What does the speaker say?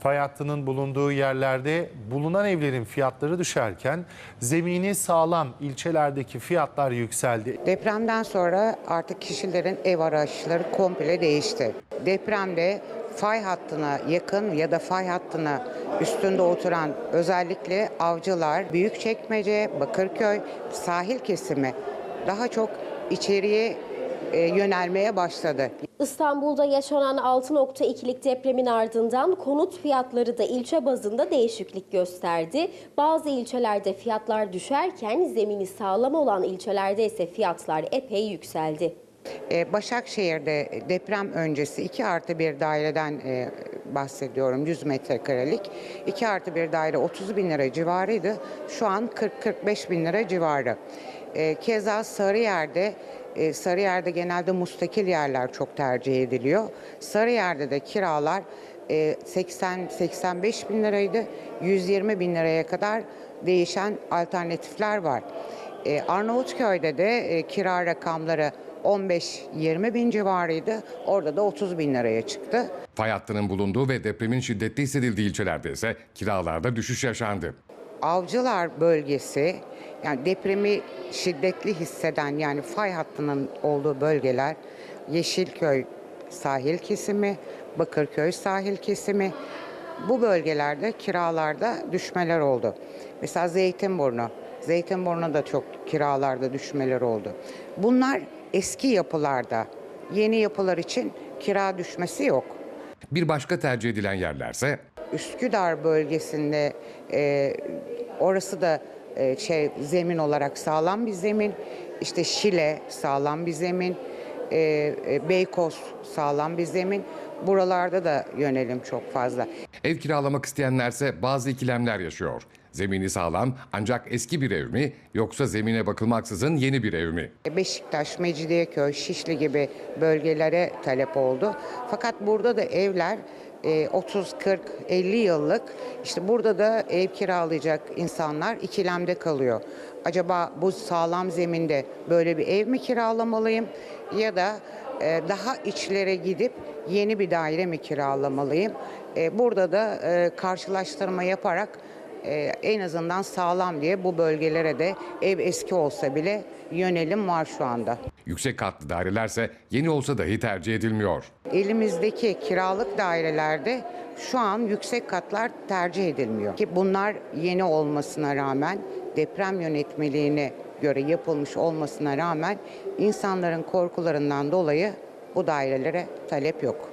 Fay hattının bulunduğu yerlerde bulunan evlerin fiyatları düşerken zemini sağlam ilçelerdeki fiyatlar yükseldi. Depremden sonra artık kişilerin ev arayışları komple değişti. Depremde fay hattına yakın ya da fay hattına üstünde oturan özellikle avcılar, Büyükçekmece, Bakırköy, sahil kesimi daha çok içeriye yönelmeye başladı. İstanbul'da yaşanan 6.2'lik depremin ardından konut fiyatları da ilçe bazında değişiklik gösterdi. Bazı ilçelerde fiyatlar düşerken zemini sağlam olan ilçelerde ise fiyatlar epey yükseldi. Ee, Başakşehir'de deprem öncesi 2 artı bir daireden e, bahsediyorum 100 metrekarelik. 2 artı bir daire 30 bin lira civarıydı. Şu an 40-45 bin lira civarı. Ee, Keza Sarıyer'de e, Sarıyer'de genelde mustakil yerler çok tercih ediliyor. Sarıyer'de de kiralar e, 80-85 bin liraydı. 120 bin liraya kadar değişen alternatifler var. E, Arnavutköy'de de e, kira rakamları 15-20 bin civarıydı. Orada da 30 bin liraya çıktı. Fay hattının bulunduğu ve depremin şiddetli hissedildiği ilçelerde ise kiralarda düşüş yaşandı. Avcılar bölgesi yani depremi şiddetli hisseden yani fay hattının olduğu bölgeler Yeşilköy sahil kesimi, Bakırköy sahil kesimi bu bölgelerde kiralarda düşmeler oldu. Mesela Zeytinburnu, Zeytinburnu'da çok kiralarda düşmeler oldu. Bunlar eski yapılarda. Yeni yapılar için kira düşmesi yok. Bir başka tercih edilen yerlerse Üsküdar bölgesinde e, orası da e, şey zemin olarak sağlam bir zemin. İşte Şile sağlam bir zemin. E, e, Beykoz sağlam bir zemin. Buralarda da yönelim çok fazla. ev kiralamak isteyenlerse bazı ikilemler yaşıyor. Zemini sağlam ancak eski bir ev mi yoksa zemine bakılmaksızın yeni bir ev mi? Beşiktaş, Mecidiyeköy, Şişli gibi bölgelere talep oldu. Fakat burada da evler e, 30, 40, 50 yıllık. İşte burada da ev kiralayacak insanlar ikilemde kalıyor. Acaba bu sağlam zeminde böyle bir ev mi kiralamalıyım ya da e, daha içlere gidip yeni bir daire mi kiralamalıyım? E, Burada da e, karşılaştırma yaparak e, en azından sağlam diye bu bölgelere de ev eski olsa bile yönelim var şu anda. Yüksek katlı dairelerse yeni olsa dahi tercih edilmiyor. Elimizdeki kiralık dairelerde şu an yüksek katlar tercih edilmiyor. Ki bunlar yeni olmasına rağmen deprem yönetmeliğine göre yapılmış olmasına rağmen insanların korkularından dolayı bu dairelere talep yok.